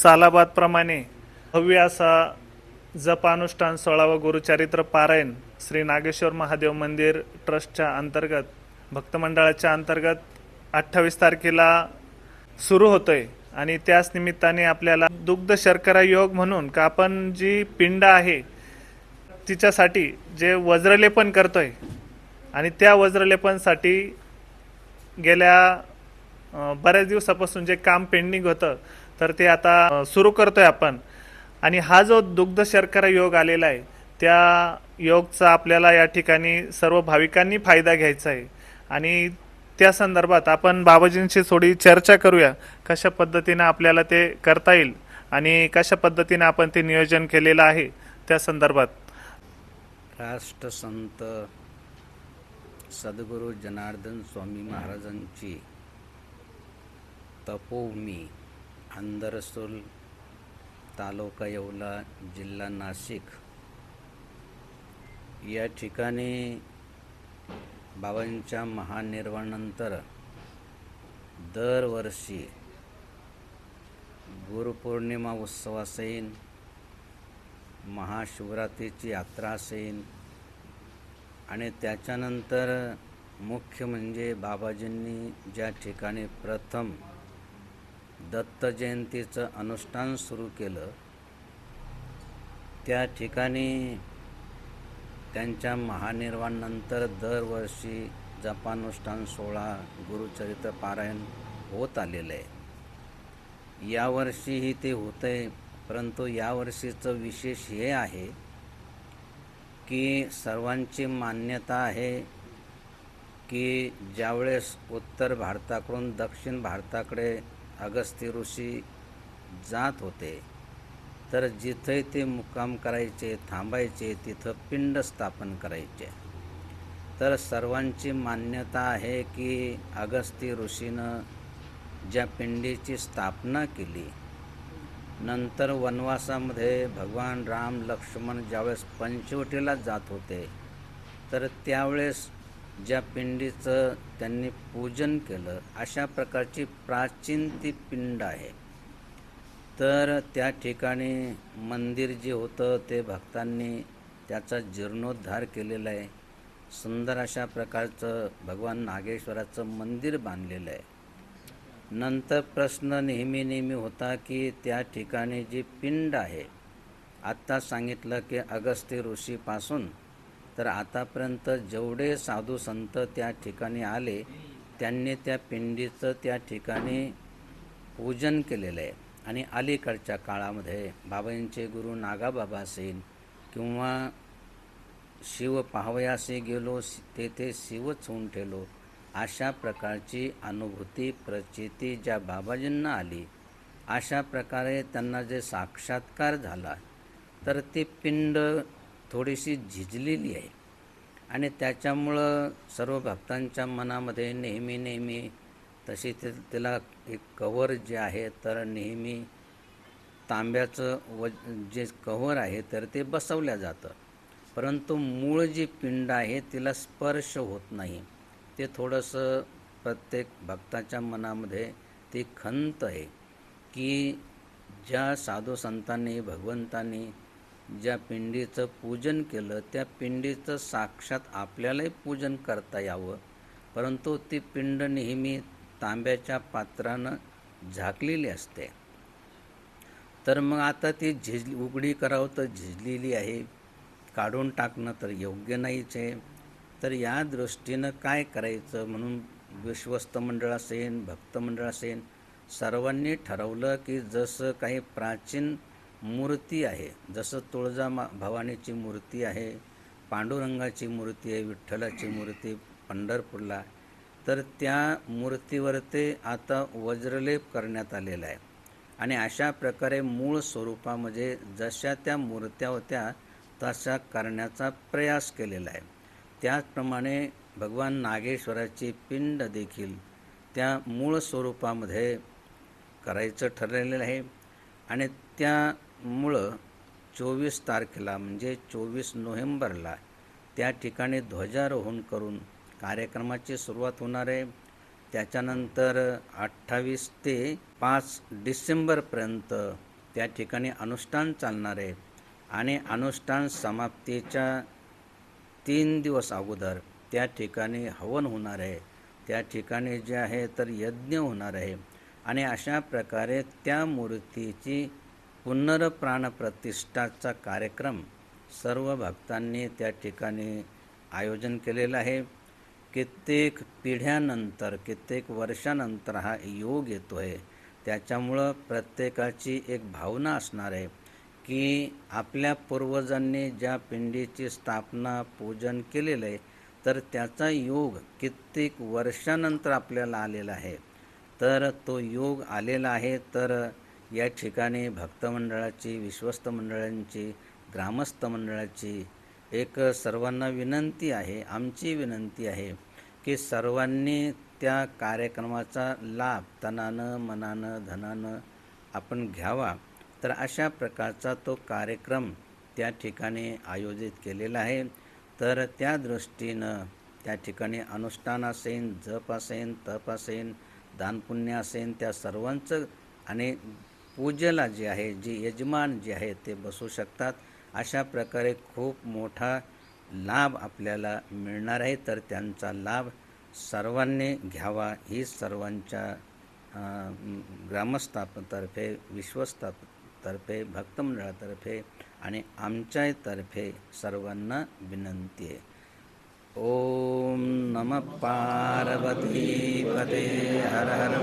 सालाबादप्रमाणे भव्य असा जपानुष्ठान सोळावं गुरुचरित्र पारायण श्री नागेश्वर महादेव मंदिर ट्रस्टच्या अंतर्गत भक्तमंडळाच्या अंतर्गत अठ्ठावीस तारखेला सुरू होतोय. आणि त्याच निमित्ताने आपल्याला दुग्ध शर्करा योग म्हणून का आपण जी पिंड आहे तिच्यासाठी जे वज्रलेपन करतोय. आणि त्या वज्रलेपनसाठी गेल्या बऱ्याच दिवसापासून जे काम पेंडिंग होतं तर ते आता सुरू करतोय आपण. आणि हा जो दुग्ध शर्करा योग आलेला आहे त्या योगचा आपल्याला या ठिकाणी सर्व भाविकांनी फायदा घ्यायचा आहे. आणि त्या संदर्भात आपण बाबाजींशी थोडी चर्चा करूया कशा पद्धतीनं आपल्याला ते करता येईल आणि कशा पद्धतीनं आपण ते नियोजन केलेलं आहे त्या संदर्भात. राष्ट्रसंत सद्गुरू जनार्दन स्वामी महाराजांची तपोभूमी अंदरसूल तालुका येवला जिल्हा नाशिक. या ठिकाणी बाबांच्या महानिर्वाणानंतर दरवर्षी गुरुपौर्णिमा उत्सव असेल महाशिवरात्रीची यात्रा असेल आणि त्याच्यानंतर मुख्य म्हणजे बाबाजींनी ज्या ठिकाणी प्रथम दत्त जयंतीचं अनुष्ठान सुरू केलं. त्या ठिकाणी त्यांच्या महानिर्वाणानंतर दरवर्षी जपानुष्ठान सोहळा गुरुचरित्र पारायण होत आलेलं आहे. यावर्षीही ते होतं आहे परंतु यावर्षीचं विशेष हे आहे की सर्वांची मान्यता आहे की ज्यावेळेस उत्तर भारताकडून दक्षिण भारताकडे अगस्त्य ऋषी जात होते. तर जिथे ते मुक्काम करायचे थांबायचे तिथं पिंड स्थापन करायचे. तर सर्वांची मान्यता आहे की अगस्त्य ऋषीनं ज्या पिंडीची स्थापना केली नंतर वनवासामध्ये भगवान राम लक्ष्मण ज्यावेळेस पंचवटीला जात होते तर त्यावेळेस ज्या पिंडीचं त्यांनी पूजन केलं अशा प्रकारची प्राचीन ती पिंड आहे. तर त्या ठिकाणी मंदिर जे होतं ते भक्तांनी त्याचा जीर्णोद्धार केलेला आहे. सुंदर अशा प्रकारचं भगवान नागेश्वराचं मंदिर बांधलेलं आहे. नंतर प्रश्न नेहमी नेहमी होता की त्या ठिकाणी जी पिंड आहे आत्ता सांगितलं की अगस्त्य ऋषीपासून तर आतापर्यंत जेवढे साधू संत त्या ठिकाणी आले त्यांनी त्या पिंडीचं त्या ठिकाणी पूजन केलेलं आहे. आणि अलीकडच्या काळामध्ये बाबांचे गुरु नागाबाबा असेल किंवा शिव पाहवयासे गेलो तेथे शिवच होऊन ठेलो अशा प्रकारची अनुभूती प्रचिती ज्या बाबाजींना आली अशा प्रकारे त्यांना जे साक्षात्कार झाला तर ते पिंड थोडीशी झिजलेली आहे. आणि त्याच्यामुळं सर्व भक्तांच्या मनामध्ये नेहमी नेहमी तशी ते तिला एक कवर जे आहे तर नेहमी तांब्याचं व जे कव्हर आहे तर ते बसवल्या जातं. परंतु मूळ जी पिंड आहे तिला स्पर्श होत नाही. ते थोडंसं प्रत्येक भक्ताच्या मनामध्ये ती खंत आहे की ज्या साधू संतांनी भगवंतांनी ज्या पिंडीचं पूजन केलं त्या पिंडीचं साक्षात आपल्यालाही पूजन करता यावं. परंतु ती पिंड नेहमी तांब्याच्या पात्रानं झाकलेली असते. तर मग आता ती झिज उघडी करावं तर झिजलेली आहे. काढून टाकणं तर योग्य नाहीच आहे. तर या दृष्टीनं काय करायचं म्हणून विश्वस्त मंडळ असेल भक्त मंडळ असेल सर्वांनी ठरवलं की जसं काही प्राचीन मूर्ती आहे. जसं तुळजा मा भवानीची मूर्ती आहे पांडुरंगाची मूर्ती आहे विठ्ठलाची मूर्ती पंढरपूरला तर त्या मूर्तीवर ते आता वज्रलेप करण्यात आलेला आहे. आणि अशा प्रकारे मूळ स्वरूपामध्ये जशा त्या मूर्त्या होत्या तशा करण्याचा प्रयास केलेला आहे. त्याचप्रमाणे भगवान नागेश्वराची पिंड देखील त्या मूळ स्वरूपामध्ये करायचं ठरलेलं आहे. आणि त्या मुळं चोवीस तारखेला म्हणजे चोवीस नोव्हेंबरला त्या ठिकाणी ध्वजारोहण करून कार्यक्रमाची सुरुवात होणार आहे. त्याच्यानंतर अठ्ठावीस ते पाच डिसेंबरपर्यंत त्या ठिकाणी अनुष्ठान चालणार आहे. आणि अनुष्ठान समाप्तीच्या तीन दिवस अगोदर त्या ठिकाणी हवन होणार आहे. त्या ठिकाणी जे आहे तर यज्ञ होणार आहे. आणि अशा प्रकारे त्या मूर्तीची पुनर्प्राण प्रतिष्ठाचा कार्यक्रम सर्व भक्तांनी त्या ठिकाणी आयोजन केलेलं आहे. कित्येक पिढ्यानंतर कित्येक वर्षानंतर हा योग येतो आहे त्याच्यामुळं प्रत्येकाची एक भावना असणार आहे की आपल्या पूर्वजांनी ज्या पिंडीची स्थापना पूजन केलेलं आहे तर त्याचा योग कित्येक वर्षानंतर आपल्याला आलेला आहे. तर तो योग आलेला आहे तर या ठिकाणी भक्तमंडळाची विश्वस्त मंडळांची ग्रामस्थ मंडळाची एक सर्वांना विनंती आहे आमची विनंती आहे की सर्वांनी त्या कार्यक्रमाचा लाभ तनानं मनानं धनानं आपण घ्यावा. तर अशा प्रकारचा तो कार्यक्रम त्या ठिकाणी आयोजित केलेला आहे. तर त्या दृष्टीनं त्या ठिकाणी अनुष्ठान असेन जप असेन तप असेन दानपुण्य असेन त्या सर्वांचं आणि पूजेला जे आहे जी यजमान जे आहे ते बसू शकतात. अशा प्रकारे खूप मोठा लाभ आपल्याला मिळणार आहे. तर त्यांचा लाभ सर्वांनी घ्यावा. ही सर्वांच्या ग्रामस्थापतर्फे ग्रामस्थातर्फे विश्वस्तातर्फे भक्तमंडळातर्फे आणि आमच्यातर्फे सर्वांना विनंती आहे. ओम नम पार्वती पते हर हर